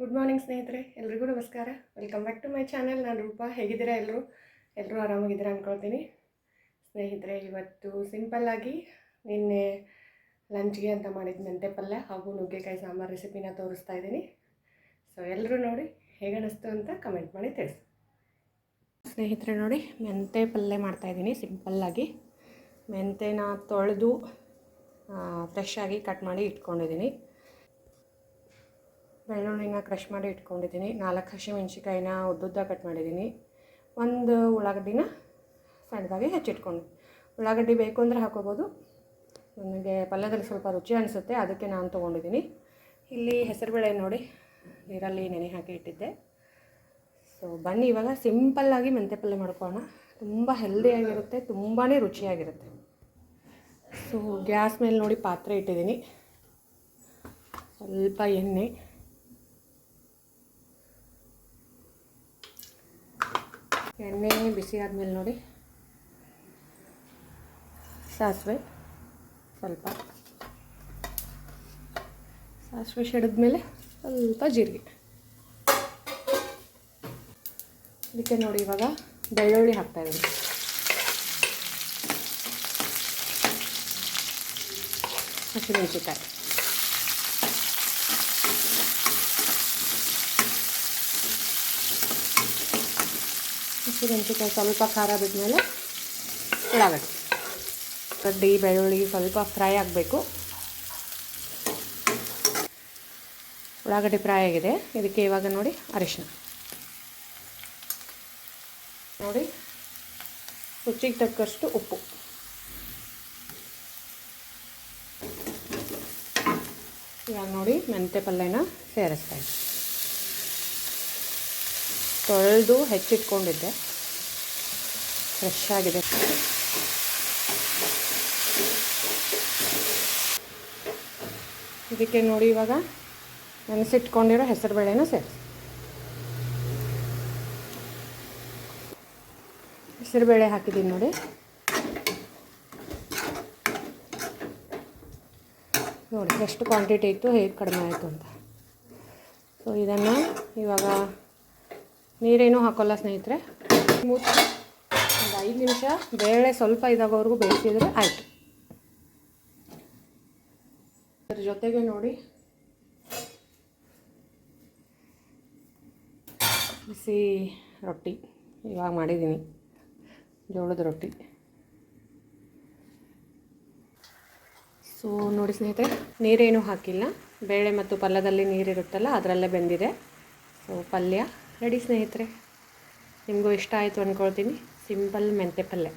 Good morning ಸ್ನೇಹಿತರೆ. ಎಲ್ರಿಗೂ ನಮಸ್ಕಾರ. Welcome back to my channel ನಾನು ರೂಪ. ಹೇಗಿದ್ದೀರಾ ಎಲ್ಲರೂ? ಎಲ್ಲರೂ ಆರಾಮಾಗಿದ್ದೀರಾ ಅಂದ್ಕೊಳ್ತೀನಿ ಸ್ನೇಹಿತರೆ, ಇವತ್ತು ಸಿಂಪಲ್ಲಾಗಿ ನಿನ್ನೆ ಲಂಚ್ಗೆ ಅಂತ ಮಾಡಿದ ಮೆಂತೆ ಪಲ್ಯ ಹಾಗೂ ನುಗ್ಗೆಕಾಯಿ ಸಾಂಬಾರು ರೆಸಿಪಿನ ತೋರಿಸ್ತಾ ಇದ್ದೀನಿ. ಸೊ ಎಲ್ಲರೂ ನೋಡಿ ಹೇಗೆ ಅನ್ನಿಸ್ತು ಅಂತ ಕಮೆಂಟ್ ಮಾಡಿ ತಿಳಿಸಿ. ಸ್ನೇಹಿತರೆ ನೋಡಿ ಮೆಂತೆ ಪಲ್ಯ ಮಾಡ್ತಾಯಿದ್ದೀನಿ ಸಿಂಪಲ್ಲಾಗಿ ಮೆಂತೆನ ತೊಳೆದು ಫ್ರೆಶ್ ಆಗಿ ಕಟ್ ಮಾಡಿ ಇಟ್ಕೊಂಡಿದ್ದೀನಿ. ಬೆಳ್ಳುಳ್ಳಿನ ಕ್ರಷ್ ಮಾಡಿ ಇಟ್ಕೊಂಡಿದ್ದೀನಿ. ನಾಲ್ಕು ಹಸಿಮೆಣ್ಸಿಕಾಯಿನ ಉದ್ದುದ್ದ ಕಟ್ ಮಾಡಿದ್ದೀನಿ. ಒಂದು ಉಳ್ಳಾಗಡ್ಡಿನ ಸಣ್ಣದಾಗಿ ಹೆಚ್ಚಿಟ್ಕೊಂಡು. ಉಳ್ಳಾಗಡ್ಡಿ ಬೇಕು ಅಂದರೆ ಹಾಕೋಬೋದು. ನನಗೆ ಪಲ್ಯದಲ್ಲಿ ಸ್ವಲ್ಪ ರುಚಿ ಅನಿಸುತ್ತೆ, ಅದಕ್ಕೆ ನಾನು ತೊಗೊಂಡಿದ್ದೀನಿ. ಇಲ್ಲಿ ಹೆಸರುಬೇಳೆ ನೋಡಿ ನೀರಲ್ಲಿ ನೆನೆ ಹಾಕಿ ಇಟ್ಟಿದ್ದೆ. ಸೊ ಬನ್ನಿ, ಇವಾಗ ಸಿಂಪಲ್ಲಾಗಿ ಮೆಂತೆ ಪಲ್ಯ ಮಾಡ್ಕೊಳ್ಳೋಣ. ತುಂಬ ಹೆಲ್ದಿಯಾಗಿರುತ್ತೆ ತುಂಬಾ ರುಚಿಯಾಗಿರುತ್ತೆ. ಸೊ ಗ್ಯಾಸ್ ಮೇಲೆ ನೋಡಿ ಪಾತ್ರೆ ಇಟ್ಟಿದ್ದೀನಿ. ಸ್ವಲ್ಪ ಎಣ್ಣೆ. ಎಣ್ಣೆ ಬಿಸಿ ಆದಮೇಲೆ ನೋಡಿ. ಸಾಸಿವೆ ಸ್ವಲ್ಪ. ಸಾಸಿವೆ ಸೆಡಿದ್ಮೇಲೆ ಸ್ವಲ್ಪ ಜೀರಿಗೆ. ಇದಕ್ಕೆ ನೋಡಿ ಇವಾಗ ಬೆಳ್ಳುಳ್ಳಿ ಹಾಕ್ತಾಯಿದ್ದೀನಿ ಹಸಿಮೆಣಸಿಕಾಯಿ ಹಸಿಮೆಣಸಿಕಾಯಿ ಸ್ವಲ್ಪ ಖಾರ ಬಿದ್ಮೇಲೆ ಉಳ್ಳಾಗಡ್ಡೆ. ಕಡ್ಡಿ ಬೆಳ್ಳುಳ್ಳಿ ಸ್ವಲ್ಪ ಫ್ರೈ ಆಗಬೇಕು. ಉಳ್ಳಾಗಡ್ಡೆ ಫ್ರೈ ಆಗಿದೆ. ಇದಕ್ಕೆ ಇವಾಗ ನೋಡಿ ಅರಿಶಿನ. ನೋಡಿ, ರುಚಿಗೆ ತಕ್ಕಷ್ಟು ಉಪ್ಪು. ಇವಾಗ ನೋಡಿ ಮೆಂತೆ ಪಲ್ಯನ ಸೇರಿಸ್ತಾ ಇದ್ದೀನಿ. ತೊಳೆದು ಹೆಚ್ಚಿಟ್ಕೊಂಡಿದ್ದೆ. ಫ್ರೆಶ್ ಆಗಿದೆ. ಇದಕ್ಕೆ ನೋಡಿ ಇವಾಗ ನೆನೆಸಿಟ್ಕೊಂಡಿರೋ ಹೆಸರುಬೇಳೆನ ಸೇರಿಸಿ. ಹೆಸರುಬೇಳೆ ಹಾಕಿದ್ದೀನಿ ನೋಡಿ. ನೋಡಿ, ಎಷ್ಟು ಕ್ವಾಂಟಿಟಿ ಇತ್ತು, ಹೇಗೆ ಕಡಿಮೆ ಆಯಿತು ಅಂತ. ಸೊ ಇದನ್ನು ಇವಾಗ ನೀರೇನೂ ಹಾಕೋಲ್ಲ ಸ್ನೇಹಿತರೆ. ಮೂತ್ರ ಒಂದು ಐದು ನಿಮಿಷ ಬೇಳೆ ಸ್ವಲ್ಪ ಇದಾಗೋವರೆಗೂ ಬೇಯಿಸಿದರೆ ಆಯಿತು. ಅದ್ರ ಜೊತೆಗೆ ನೋಡಿ. ಬಿಸಿ ರೊಟ್ಟಿ. ಇವಾಗ ಮಾಡಿದ್ದೀನಿ. ಜೋಳದ ರೊಟ್ಟಿ. ಸೊ ನೋಡಿ ಸ್ನೇಹಿತರೆ, ನೀರೇನು ಹಾಕಿಲ್ಲ. ಬೇಳೆ ಮತ್ತು ಪಲ್ಯದಲ್ಲಿ ನೀರಿರುತ್ತಲ್ಲ, ಅದರಲ್ಲೇ ಬೆಂದಿದೆ. ಸೊ ಪಲ್ಯ. ರೆಡಿ ಸ್ನೇಹಿತರೆ, ನಿಮಗೂ ಇಷ್ಟ ಆಯಿತು ಅಂದ್ಕೊಳ್ತೀನಿ ಸಿಂಪಲ್ ಮೆಂತ್ಯ ಪಲ್ಯ.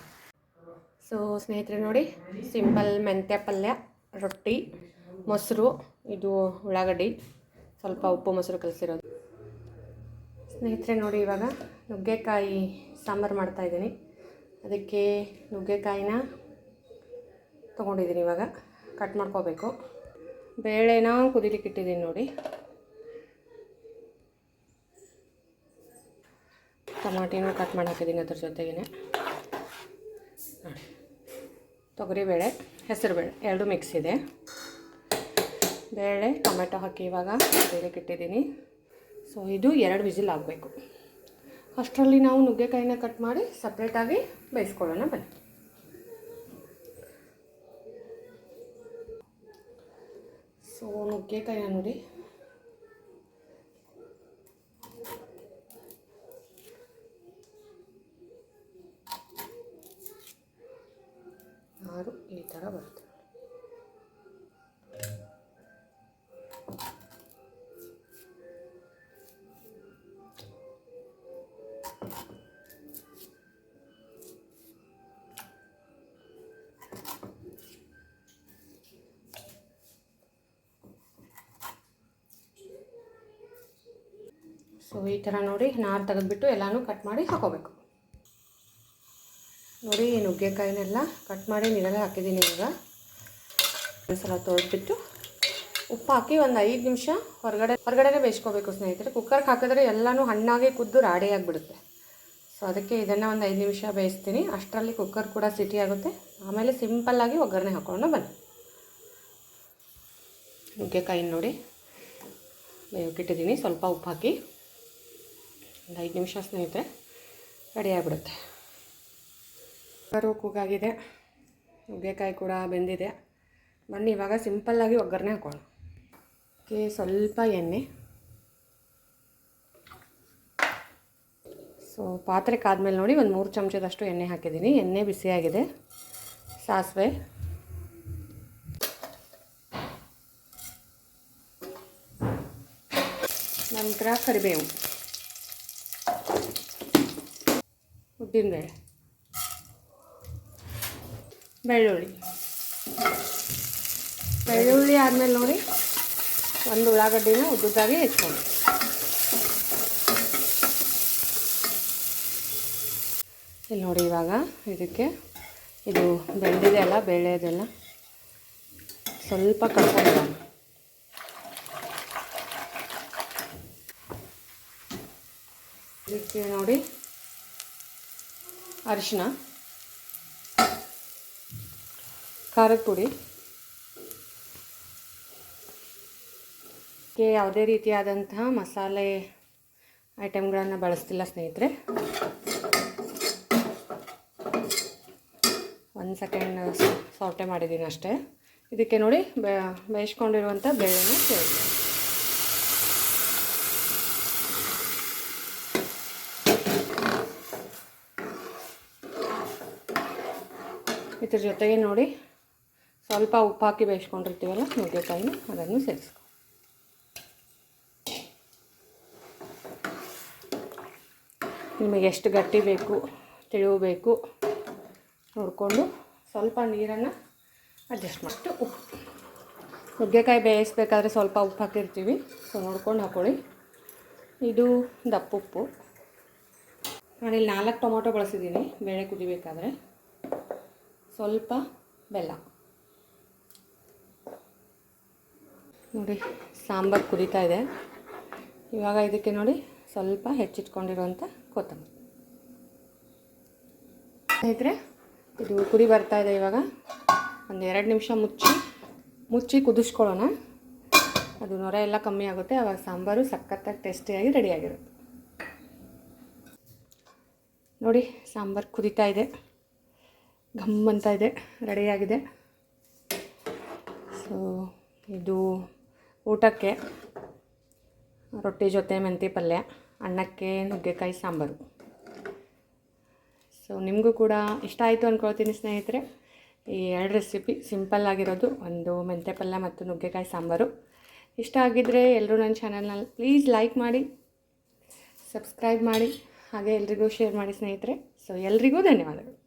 ಸೊ ಸ್ನೇಹಿತರೆ ನೋಡಿ ಸಿಂಪಲ್ ಮೆಂತ್ಯ ಪಲ್ಯ, ರೊಟ್ಟಿ, ಮೊಸರು, ಇದು ಉಳ್ಳಾಗಡ್ಡಿ, ಸ್ವಲ್ಪ ಉಪ್ಪು ಮೊಸರು ಕಲಸಿರೋದು. ಸ್ನೇಹಿತರೆ ನೋಡಿ, ಇವಾಗ ನುಗ್ಗೆಕಾಯಿ ಸಾಂಬಾರು ಮಾಡ್ತಾಯಿದ್ದೀನಿ ಅದಕ್ಕೆ ನುಗ್ಗೆಕಾಯಿನ ತೊಗೊಂಡಿದ್ದೀನಿ ಇವಾಗ. ಕಟ್ ಮಾಡ್ಕೋಬೇಕು. ಬೇಳೆನ ಕುದಿಲಿಕ್ಕೆ ಇಟ್ಟಿದ್ದೀನಿ ನೋಡಿ. ಟಮಾಟಿನೂ ಕಟ್ ಮಾಡಾಕಿದ್ದೀನಿ ಅದ್ರ ಜೊತೆಗೇ ನೋಡಿ ತೊಗರಿಬೇಳೆ, ಹೆಸರುಬೇಳೆ, ಎರಡು ಮಿಕ್ಸ್ ಇದೆ. ಬೇಳೆ, ಟೊಮೆಟೊ ಹಾಕಿ ಇವಾಗ ಬೇಳೆ ಕಿಟ್ಟಿದ್ದೀನಿ ಸೊ ಇದು ಎರಡು ವಿಜಿಲ್ ಆಗಬೇಕು. ಅಷ್ಟರಲ್ಲಿ ನಾವು ನುಗ್ಗೆಕಾಯಿನ ಕಟ್ ಮಾಡಿ ಸಪ್ರೇಟಾಗಿ ಬೇಯಿಸ್ಕೊಳ್ಳೋಣ, ಬನ್ನಿ. ಸೊ ನುಗ್ಗೆಕಾಯಿನ ನೋಡಿ. ಆರು ಈ ಥರ ಬರುತ್ತೆ. ಸೊ ಈ ಥರ ನೋಡಿ ನಾರು ತೆಗೆದ್ಬಿಟ್ಟು ಎಲ್ಲನೂ ಕಟ್ ಮಾಡಿ ಹಾಕೋಬೇಕು. ನುಗ್ಗೆಕಾಯಿನೆಲ್ಲ ಕಟ್ ಮಾಡಿ ನೀರಲ್ಲೇ ಹಾಕಿದ್ದೀನಿ ಈಗ ಒಂದ್ಸಲ ತೊಳೆದ್ಬಿಟ್ಟು ಉಪ್ಪು ಹಾಕಿ ಒಂದು ಐದು ನಿಮಿಷ ಹೊರಗಡೆ ಹೊರಗಡೆನೇ ಬೇಯಿಸ್ಕೋಬೇಕು ಸ್ನೇಹಿತರೆ. ಕುಕ್ಕರ್ಗೆ ಹಾಕಿದ್ರೆ ಎಲ್ಲನೂ ಹಣ್ಣಾಗಿ ಕುದ್ದು ರಾಡಿ ಆಗಿಬಿಡುತ್ತೆ. ಸೊ ಅದಕ್ಕೆ ಇದನ್ನು ಒಂದು ಐದು ನಿಮಿಷ ಬೇಯಿಸ್ತೀನಿ. ಅಷ್ಟರಲ್ಲಿ ಕುಕ್ಕರ್ ಕೂಡ ಸಿಟಿ ಆಗುತ್ತೆ. ಆಮೇಲೆ ಸಿಂಪಲ್ಲಾಗಿ ಒಗ್ಗರಣೆ ಹಾಕ್ಕೊಂಡು ಬನ್ನಿ. ನುಗ್ಗೆಕಾಯಿ ನೋಡಿ. ಬೇಯೋಕ್ಕಿಟ್ಟಿದ್ದೀನಿ ಸ್ವಲ್ಪ ಉಪ್ಪು ಹಾಕಿ ಒಂದು ಐದು ನಿಮಿಷ ಸ್ನೇಹಿತರೆ ರೆಡಿ ಆಗಿಬಿಡುತ್ತೆ. ಕುಕ್ಕರು ಕೂಗಾಗಿದೆ ನುಗ್ಗೆಕಾಯಿ ಕೂಡ ಬೆಂದಿದೆ. ಬನ್ನಿ, ಇವಾಗ ಸಿಂಪಲ್ಲಾಗಿ ಒಗ್ಗರಣೆ ಹಾಕೋಣ. ಓಕೆ ಸ್ವಲ್ಪ ಎಣ್ಣೆ. ಸೊ ಪಾತ್ರೆ ಕಾದ್ಮೇಲೆ ನೋಡಿ, ಒಂದು ಮೂರು ಚಮಚದಷ್ಟು ಎಣ್ಣೆ ಹಾಕಿದ್ದೀನಿ. ಎಣ್ಣೆ ಬಿಸಿಯಾಗಿದೆ. ಸಾಸಿವೆ. ನಂತರ ಕರಿಬೇವು. ಉದ್ದಿನಬೇಳೆ. ಬೆಳ್ಳುಳ್ಳಿ. ಬೆಳ್ಳುಳ್ಳಿ ಆದಮೇಲೆ ನೋಡಿ, ಒಂದು ಉಳ್ಳಾಗಡ್ಡಿನ ಉದ್ದುದ್ದಾಗಿ ಇಟ್ಕೊಂಡು ಇಲ್ಲಿ ನೋಡಿ ಇವಾಗ ಇದಕ್ಕೆ ಇದು ಬೆಳೆದಿದೆ ಅಲ್ಲ ಬೆಳೆಯೋದೆಲ್ಲ ಸ್ವಲ್ಪ ಕರ್ಕೊಂಡು ಇದಕ್ಕೆ ನೋಡಿ ಅರಿಶಿನ. ಖಾರದ ಪುಡಿ. ಯಾವುದೇ ರೀತಿಯಾದಂತಹ ಮಸಾಲೆ ಐಟಮ್ಗಳನ್ನು ಬಳಸ್ತಿಲ್ಲ ಸ್ನೇಹಿತರೆ. ಒಂದು ಸೆಕೆಂಡ್ ಸೌಟೆ ಮಾಡಿದ್ದೀನಿ ಅಷ್ಟೇ. ಇದಕ್ಕೆ ನೋಡಿ ಬೇಯಿಸ್ಕೊಂಡಿರುವಂಥ ಬೇಳೆನ ಸೇರಿಸಿ. ಇದ್ರ ಜೊತೆಗೆ ನೋಡಿ ಸ್ವಲ್ಪ ಉಪ್ಪು ಹಾಕಿ ಬೇಯಿಸ್ಕೊಂಡಿರ್ತೀವಲ್ಲ ನುಗ್ಗೆಕಾಯಿನ ಅದನ್ನು ಸೇರಿಸ್ಕೊ. ನಿಮಗೆ ಎಷ್ಟು ಗಟ್ಟಿ ಬೇಕು ತಿಳಿವು ಬೇಕು, ನೋಡಿಕೊಂಡು ಸ್ವಲ್ಪ ನೀರನ್ನು ಅಡ್ಜಸ್ಟ್ ಮಾಡಿಟ್ಟು ಉಪ್ಪು ನುಗ್ಗೆಕಾಯಿ ಬೇಯಿಸ್ಬೇಕಾದ್ರೆ ಸ್ವಲ್ಪ ಉಪ್ಪು ಹಾಕಿರ್ತೀವಿ. ಸೊ, ನೋಡ್ಕೊಂಡು ಹಾಕ್ಕೊಳ್ಳಿ ಇದು ದಪ್ಪ ಉಪ್ಪು. ನಾನಿಲ್ಲಿ ನಾಲ್ಕು ಟೊಮೊಟೊ ಬಳಸಿದ್ದೀನಿ, ಬೇಳೆ ಕುದಿಬೇಕಾದ್ರೆ. ಸ್ವಲ್ಪ ಬೆಲ್ಲ. ನೋಡಿ, ಸಾಂಬಾರು ಕುದೀತಾ ಇದೆ. ಇವಾಗ ಇದಕ್ಕೆ ನೋಡಿ ಸ್ವಲ್ಪ ಹೆಚ್ಚಿಟ್ಕೊಂಡಿರುವಂಥ ಕೊತ್ತಂಬರಿ. ಸ್ನೇಹಿತರೆ, ಇದು ಕುದಿ ಬರ್ತಾ ಇದೆ ಇವಾಗ. ಒಂದು ಎರಡು ನಿಮಿಷ ಮುಚ್ಚಿ ಮುಚ್ಚಿ ಕುದಿಸ್ಕೊಳ್ಳೋಣ. ಅದು ನೊರ ಎಲ್ಲ ಕಮ್ಮಿ ಆಗುತ್ತೆ ಆವಾಗ ಸಾಂಬಾರು ಸಖತ್ತಾಗಿ ಟೇಸ್ಟಿಯಾಗಿ ರೆಡಿಯಾಗಿರುತ್ತೆ ನೋಡಿ, ಸಾಂಬಾರು ಕುದೀತಾ ಇದೆ. ಘಮ್ ಅಂತ ಇದೆ ರೆಡಿಯಾಗಿದೆ ಸೊ ಇದು ಊಟಕ್ಕೆ ರೊಟ್ಟಿ ಜೊತೆ ಮೆಂತಿ ಪಲ್ಯ, ಅನ್ನಕ್ಕೆ ನುಗ್ಗೆಕಾಯಿ ಸಾಂಬಾರು. ಸೊ ನಿಮಗೂ ಕೂಡ ಇಷ್ಟ ಆಯಿತು ಅಂದ್ಕೊಳ್ತೀನಿ ಸ್ನೇಹಿತರೆ. ಈ ಎರಡು ರೆಸಿಪಿ ಸಿಂಪಲ್ ಆಗಿರೋದು, ಒಂದು ಮೆಂತೆ ಪಲ್ಯ ಮತ್ತು ನುಗ್ಗೆಕಾಯಿ ಸಾಂಬಾರು. ಇಷ್ಟ ಆಗಿದ್ದರೆ ಎಲ್ಲರೂ ನನ್ನ ಚಾನಲ್ನ ಪ್ಲೀಸ್ ಲೈಕ್ ಮಾಡಿ ಸಬ್ಸ್ಕ್ರೈಬ್ ಮಾಡಿ, ಹಾಗೆ ಎಲ್ರಿಗೂ ಶೇರ್ ಮಾಡಿ ಸ್ನೇಹಿತರೆ. ಸೊ ಎಲ್ರಿಗೂ ಧನ್ಯವಾದಗಳು.